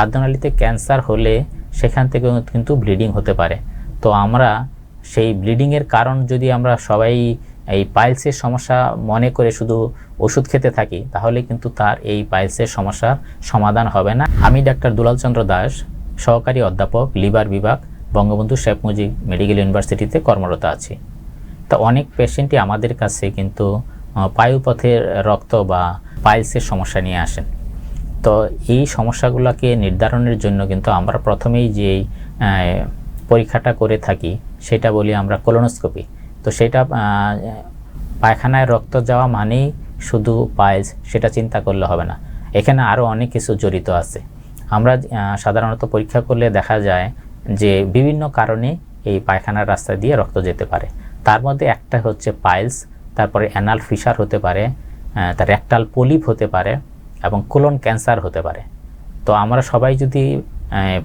খাদ্যনালীতে cancer হলে সেখান থেকে কিন্তু ব্লিডিং হতে পারে। তো আমরা সেই ব্লিডিংয়ের কারণ যদি আমরা সবাই এই পাইলসের সমস্যা মনে করে শুধু ওষুধ খেতে থাকি, তাহলে কিন্তু তার এই পাইলসের সমস্যার সমাধান হবে না। আমি ডাক্তার দুলাল চন্দ্র দাস, সহকারী অধ্যাপক, লিভার বিভাগ, বঙ্গবন্ধু শেখ মুজিব মেডিকেল ইউনিভার্সিটিতে কর্মরত আছি। তা অনেক পেশেন্টই আমাদের কাছে কিন্তু পায়ুপথের রক্ত বা পাইলসের সমস্যা নিয়ে আসেন। তো এই সমস্যাগুলোকে নির্ধারণের জন্য কিন্তু আমরা প্রথমেই যে পরীক্ষাটা করে থাকি, সেটা বলি আমরা কোলোনোস্কোপি তো সেটা পায়খানায় রক্ত যাওয়া মানেই শুধু পাইলস সেটা চিন্তা করলে হবে না। এখানে আরও অনেক কিছু জড়িত আছে। আমরা সাধারণত পরীক্ষা করলে দেখা যায় যে, বিভিন্ন কারণে এই পায়খানার রাস্তা দিয়ে রক্ত যেতে পারে। তার মধ্যে একটা হচ্ছে পাইলস তারপরে অ্যানাল ফিশার হতে পারে তার রেকটাল পলিপ হতে পারে এবং কোলন ক্যান্সার হতে পারে। তো আমরা সবাই যদি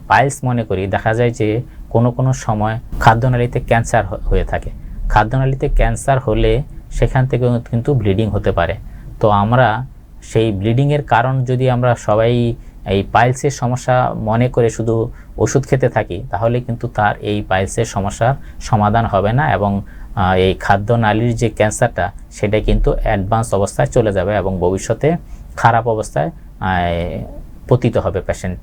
পাইলস মনে করি, দেখা যায় যে কোনো কোনো সময় খাদ্যনালীতে ক্যান্সার হয়ে থাকে। খাদ্যনালীতে ক্যান্সার হলে সেখান থেকে কিন্তু ব্লিডিং হতে পারে। তো আমরা সেই ব্লিডিংয়ের কারণ যদি আমরা সবাই এই পাইলসের সমস্যা মনে করে শুধু ওষুধ খেতে থাকি, তাহলে কিন্তু তার এই পাইলসের সমস্যার সমাধান হবে না এবং এই খাদ্যনালীর যে ক্যান্সারটা, সেটা কিন্তু অ্যাডভান্স অবস্থায় চলে যাবে এবং ভবিষ্যতে খারাপ অবস্থায় পতিত হবে পেশেন্ট